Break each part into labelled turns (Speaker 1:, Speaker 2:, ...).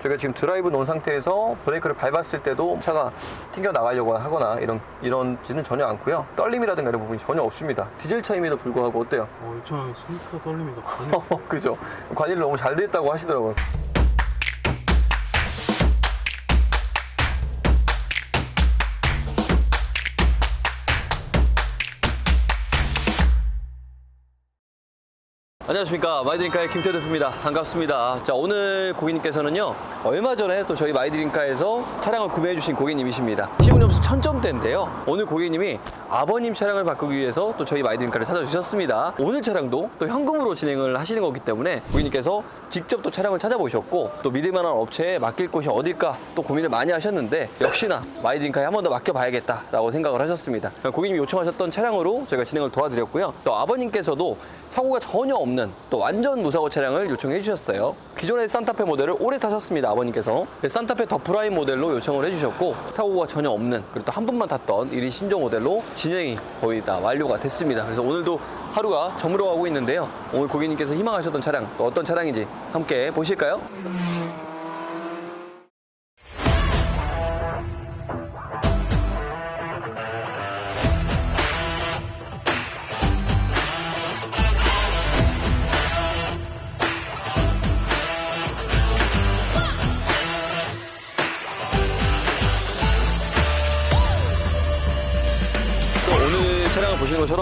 Speaker 1: 제가 지금 드라이브 놓은 상태에서 브레이크를 밟았을 때도 차가 튕겨 나가려고 하거나 이런 이런지는 전혀 않고요. 떨림이라든가 이런 부분이 전혀 없습니다. 디젤 차임에도 불구하고 어때요?
Speaker 2: 어, 저 손가 떨립니다.
Speaker 1: 그죠? 관리를 너무 잘 됐다고 하시더라고요. 안녕하십니까. 마이드링카의 김태대표입니다. 반갑습니다. 자 오늘 고객님께서는요 얼마 전에 또 저희 마이드링카에서 차량을 구매해 주신 고객님이십니다. 시운점수 1000점대인데요. 오늘 고객님이 아버님 차량을 바꾸기 위해서 또 저희 마이드링카를 찾아주셨습니다 오늘 차량도 또 현금으로 진행을 하시는 거기 때문에 고객님께서 직접 또 차량을 찾아보셨고 또 믿을만한 업체에 맡길 곳이 어딜까 또 고민을 많이 하셨는데 역시나 마이드링카에 한 번 더 맡겨봐야겠다 라고 생각을 하셨습니다 고객님이 요청하셨던 차량으로 저희가 진행을 도와드렸고요 또 아버님께서도 사고가 전혀 없는 또 완전 무사고 차량을 요청해 주셨어요. 기존의 산타페 모델을 오래 타셨습니다, 아버님께서. 그래서 산타페 더 프라임 모델로 요청을 해 주셨고 사고가 전혀 없는 그리고 또 한 번만 탔던 1위 신조 모델로 진행이 거의 다 완료가 됐습니다. 그래서 오늘도 하루가 저물어가고 있는데요. 오늘 고객님께서 희망하셨던 차량 또 어떤 차량인지 함께 보실까요?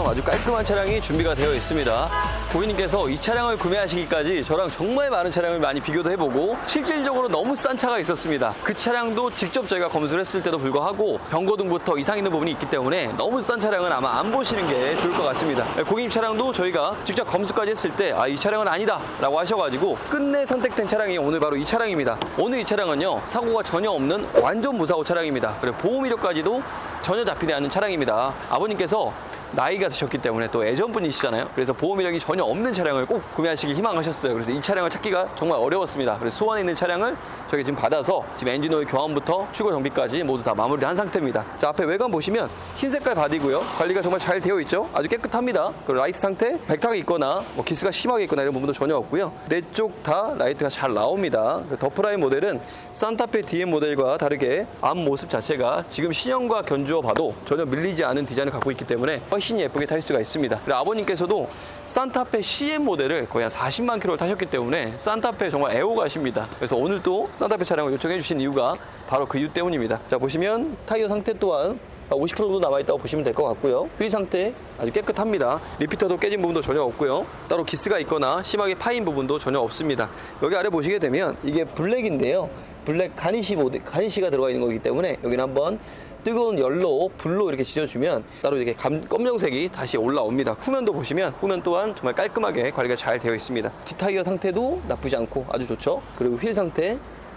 Speaker 1: 아주 깔끔한 차량이 준비가 되어 있습니다. 고객님께서 이 차량을 구매하시기까지 저랑 정말 많은 차량을 많이 비교도 해보고 실질적으로 너무 싼 차가 있었습니다. 그 차량도 직접 저희가 검수를 했을 때도 불구하고 병고등부터 이상 있는 부분이 있기 때문에 너무 싼 차량은 아마 안 보시는 게 좋을 것 같습니다. 고객님 차량도 저희가 직접 검수까지 했을 때 아 이 차량은 아니다 라고 하셔가지고 끝내 선택된 차량이 오늘 바로 이 차량입니다. 오늘 이 차량은요 사고가 전혀 없는 완전 무사고 차량입니다. 그리고 보험 이력까지도 전혀 잡히지 않는 차량입니다. 아버님께서 나이가 드셨기 때문에 또 애전분이시잖아요. 그래서 보험 이력이 전혀 없는 차량을 꼭 구매하시길 희망하셨어요. 그래서 이 차량을 찾기가 정말 어려웠습니다. 그래서 소안에 있는 차량을 저희 지금 받아서 지금 엔진오일 교환부터 출고 정비까지 모두 다 마무리를 한 상태입니다. 자 앞에 외관 보시면 흰 색깔 바디고요. 관리가 정말 잘 되어 있죠. 아주 깨끗합니다. 그리고 라이트 상태 백탁이 있거나 뭐 기스가 심하게 있거나 이런 부분도 전혀 없고요. 네 쪽 다 라이트가 잘 나옵니다. 그리고 더 프라임 모델은 산타페 DM 모델과 다르게 앞 모습 자체가 지금 신형과 견주어 봐도 전혀 밀리지 않은 디자인을 갖고 있기 때문에 훨씬 예쁘게 탈 수가 있습니다. 아버님께서도 산타페 CM 모델을 거의 한 40만 킬로를 타셨기 때문에 산타페 정말 애호가십니다. 그래서 오늘 또 산타페 차량을 요청해 주신 이유가 바로 그 이유 때문입니다. 자 보시면 타이어 상태 또한 50% 정도 남아있다고 보시면 될 것 같고요. 휠 상태 아주 깨끗합니다. 리피터도 깨진 부분도 전혀 없고요. 따로 기스가 있거나 심하게 파인 부분도 전혀 없습니다. 여기 아래 보시게 되면 이게 블랙인데요. 블랙 가니시 모드, 가니시가 들어가 있는 거기 때문에 여기는 한번 뜨거운 열로 불로 이렇게 지져주면 따로 이렇게 감, 검정색이 다시 올라옵니다. 후면도 보시면 후면 또한 정말 깔끔하게 관리가 잘 되어 있습니다. 뒷타이어 상태도 나쁘지 않고 아주 좋죠. 그리고 휠 상태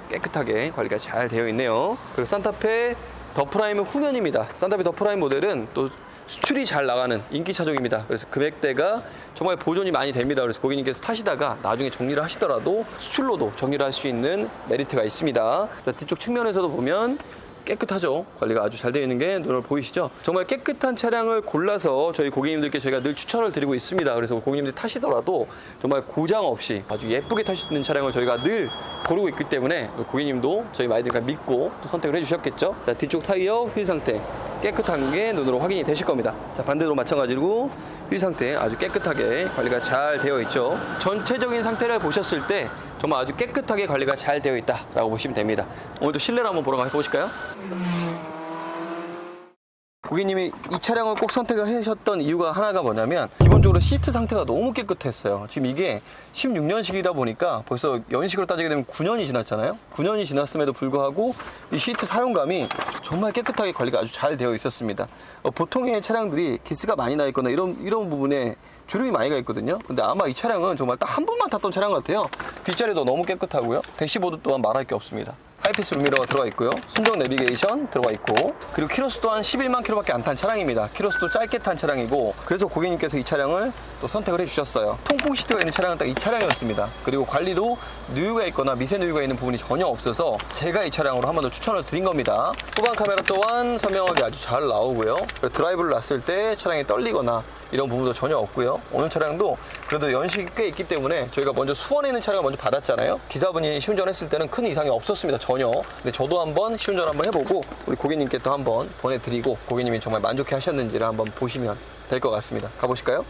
Speaker 1: 깨끗하게 관리가 잘 되어 있네요. 그리고 산타페 더 프라임은 후면입니다. 산타페 더 프라임 모델은 또 수출이 잘 나가는 인기 차종입니다. 그래서 금액대가 정말 보존이 많이 됩니다. 그래서 고객님께서 타시다가 나중에 정리를 하시더라도 수출로도 정리를 할 수 있는 메리트가 있습니다. 자, 뒤쪽 측면에서도 보면 깨끗하죠. 관리가 아주 잘 되어 있는 게 눈으로 보이시죠? 정말 깨끗한 차량을 골라서 저희 고객님들께 저희가 늘 추천을 드리고 있습니다. 그래서 고객님들이 타시더라도 정말 고장 없이 아주 예쁘게 타실 수 있는 차량을 저희가 늘 고르고 있기 때문에 고객님도 저희 마이들과 믿고 또 선택을 해주셨겠죠? 자, 뒤쪽 타이어 휠 상태 깨끗한 게 눈으로 확인이 되실 겁니다. 자, 반대로 마찬가지로 휠 상태 아주 깨끗하게 관리가 잘 되어 있죠. 전체적인 상태를 보셨을 때 정말 아주 깨끗하게 관리가 잘 되어 있다라고 보시면 됩니다. 오늘도 실내를 한번 보러 가보실까요? 고객님이 이 차량을 꼭 선택을 하셨던 이유가 하나가 뭐냐면 기본적으로 시트 상태가 너무 깨끗했어요. 지금 이게 16년식이다 보니까 벌써 연식으로 따지게 되면 9년이 지났잖아요. 9년이 지났음에도 불구하고 이 시트 사용감이 정말 깨끗하게 관리가 아주 잘 되어 있었습니다. 어, 보통의 차량들이 기스가 많이 나 있거나 이런 이런 부분에 주름이 많이 가 있거든요. 근데 아마 이 차량은 정말 딱 한 번만 탔던 차량 같아요. 뒷자리도 너무 깨끗하고요. 대시보드 또한 말할 게 없습니다. 하이피스 룸미러가 들어가 있고요. 순정 내비게이션 들어가 있고 그리고 키로수 또한 11만 킬로밖에 안 탄 차량입니다. 키로수도 짧게 탄 차량이고 그래서 고객님께서 이 차량을 또 선택을 해주셨어요. 통풍 시트가 있는 차량은 딱 이 차량이었습니다. 그리고 관리도 누유가 있거나 미세 누유가 있는 부분이 전혀 없어서 제가 이 차량으로 한 번 더 추천을 드린 겁니다. 후방 카메라 또한 선명하게 아주 잘 나오고요. 드라이브를 놨을 때 차량이 떨리거나 이런 부분도 전혀 없고요. 오늘 차량도 그래도 연식이 꽤 있기 때문에 저희가 먼저 수원에 있는 차량을 먼저 받았잖아요. 기사분이 시운전했을 때는 큰 이상이 없었습니다. 전혀. 근데 저도 한번 시운전 한번 해보고 우리 고객님께 또 한번 보내드리고 고객님이 정말 만족해 하셨는지를 한번 보시면 될 것 같습니다. 가보실까요?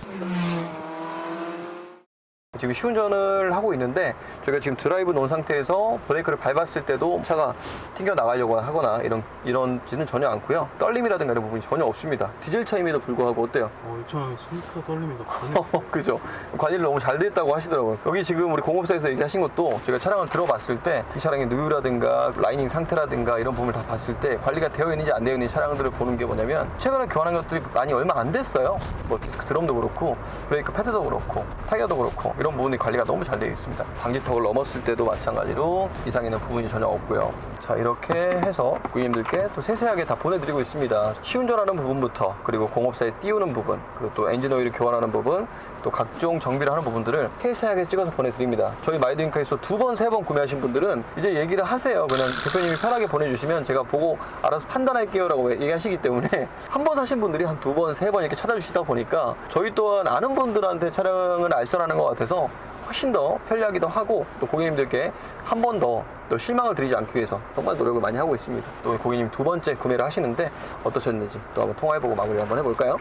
Speaker 1: 지금 시운전을 하고 있는데 저희가 지금 드라이브 놓은 상태에서 브레이크를 밟았을 때도 차가 튕겨 나가려고 하거나 이런 이런지는 전혀 않고요. 떨림이라든가 이런 부분이 전혀 없습니다. 디젤 차임에도 불구하고 어때요?
Speaker 2: 어, 이 차량 스니커 떨립니다.
Speaker 1: 그죠. 관리를 너무 잘 됐다고 하시더라고요. 여기 지금 우리 공업사에서 얘기하신 것도 제가 차량을 들어봤을 때 이 차량의 누유라든가 라이닝 상태라든가 이런 부분을 다 봤을 때 관리가 되어 있는지 안 되어 있는지 차량들을 보는 게 뭐냐면 최근에 교환한 것들이 많이 얼마 안 됐어요. 뭐 디스크 드럼도 그렇고 브레이크 패드도 그렇고 타이어도 그렇고 이런 부분이 관리가 너무 잘 되어 있습니다. 방지턱을 넘었을 때도 마찬가지로 이상 있는 부분이 전혀 없고요. 자 이렇게 해서 고객님들께 또 세세하게 다 보내드리고 있습니다. 시운전하는 부분부터 그리고 공업사에 띄우는 부분 그리고 또 엔진 오일을 교환하는 부분 또 각종 정비를 하는 부분들을 세세하게 찍어서 보내드립니다. 저희 마이드링크에서 두 번, 세 번 구매하신 분들은 이제 얘기를 하세요. 그냥 대표님이 편하게 보내주시면 제가 보고 알아서 판단할게요 라고 얘기하시기 때문에 한 번 사신 분들이 한 두 번, 세 번 이렇게 찾아주시다 보니까 저희 또한 아는 분들한테 차량을 알선하는 것 같아서 훨씬 더 편리하기도 하고 또 고객님들께 한 번 더 또 실망을 드리지 않기 위해서 정말 노력을 많이 하고 있습니다. 또 고객님 두 번째 구매를 하시는데 어떠셨는지 또 한번 통화해보고 마무리 한번 해볼까요?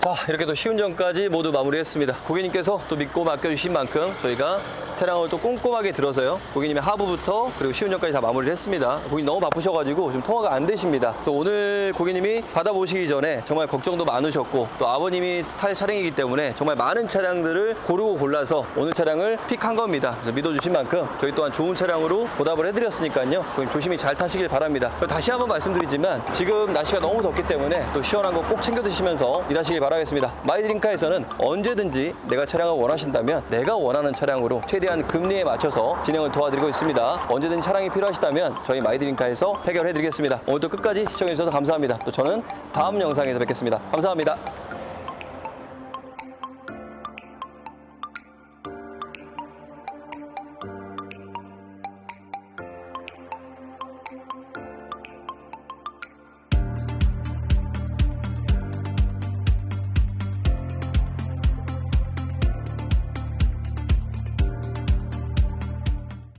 Speaker 1: 자 이렇게 또 시운전까지 모두 마무리했습니다. 고객님께서 또 믿고 맡겨주신 만큼 저희가 차량을 또 꼼꼼하게 들어서요. 고객님의 하부부터 그리고 시운전까지 다 마무리를 했습니다. 고객님 너무 바쁘셔가지고 지금 통화가 안 되십니다. 그래서 오늘 고객님이 받아보시기 전에 정말 걱정도 많으셨고 또 아버님이 탈 차량이기 때문에 정말 많은 차량들을 고르고 골라서 오늘 차량을 픽한 겁니다. 그래서 믿어주신 만큼 저희 또한 좋은 차량으로 보답을 해드렸으니까요. 고객님 조심히 잘 타시길 바랍니다. 다시 한번 말씀드리지만 지금 날씨가 너무 덥기 때문에 또 시원한 거 꼭 챙겨 드시면서 일하시길 바 라겠습니다. 마이드링카에서는 언제든지 내가 차량을 원하신다면 내가 원하는 차량으로 최대한 금리에 맞춰서 진행을 도와드리고 있습니다. 언제든지 차량이 필요하시다면 저희 마이드링카에서 해결해 드리겠습니다. 오늘도 끝까지 시청해 주셔서 감사합니다. 또 저는 다음 영상에서 뵙겠습니다. 감사합니다.